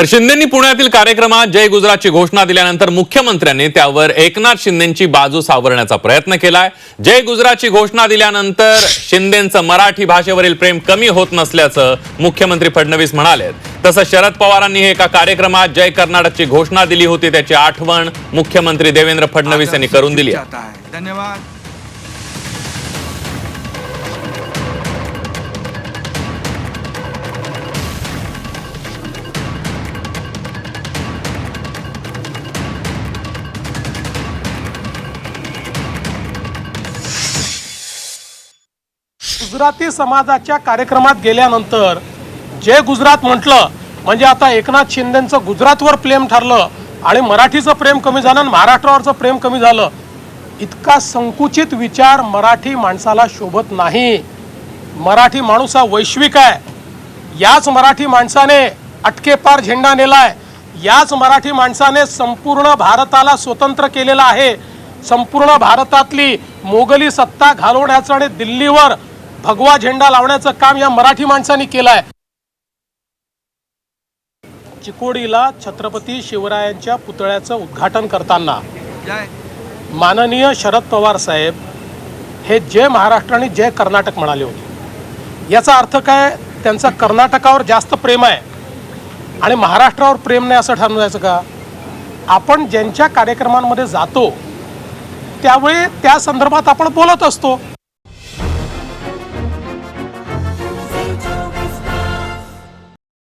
तर शिंदेंनी पुण्यातील कार्यक्रमात जय गुजरातची घोषणा दिल्यानंतर मुख्यमंत्र्यांनी त्यावर एकनाथ शिंदेची बाजू सावरण्याचा प्रयत्न केलाय. जय गुजरातची घोषणा दिल्यानंतर शिंदेचं मराठी भाषेवरील प्रेम कमी होत नसल्याचं मुख्यमंत्री फडणवीस म्हणाले तसं शरद पवारांनी एका कार्यक्रमात जय कर्नाटकची घोषणा दिली होती त्याची आठवण मुख्यमंत्री देवेंद्र फडणवीस यांनी करून दिली धन्यवाद. गुजराती समाजाच्या कार्यक्रमात गेल्यानंतर जे गुजरात म्हटलं म्हणजे आता एकनाथ शिंदेचं गुजरातवर प्रेम ठरलं आणि मराठीचं प्रेम कमी झालं आणि महाराष्ट्रावरचं प्रेम कमी झालं इतका संकुचित विचार मराठी माणसाला शोभत नाही. मराठी माणूस हा वैश्विक आहे. याच मराठी माणसाने अटकेपार झेंडा नेलाय. याच मराठी माणसाने संपूर्ण भारताला स्वतंत्र केलेलं आहे. संपूर्ण भारतातली मोगली सत्ता घालवण्याचं आणि दिल्लीवर भगवा झेंडा लावण्याचं काम या मराठी माणसांनी केलंय. चिकोडीला छत्रपती शिवरायांच्या पुतळ्याचं उद्घाटन करताना माननीय शरद पवार साहेब हे जय महाराष्ट्र आणि जय कर्नाटक म्हणाले होते. याचा अर्थ काय? त्यांचा कर्नाटकावर जास्त प्रेम आहे आणि महाराष्ट्रावर प्रेम नाही असं ठरवून जायचं का? आपण ज्यांच्या कार्यक्रमांमध्ये जातो त्यावेळी त्या संदर्भात आपण बोलत असतो.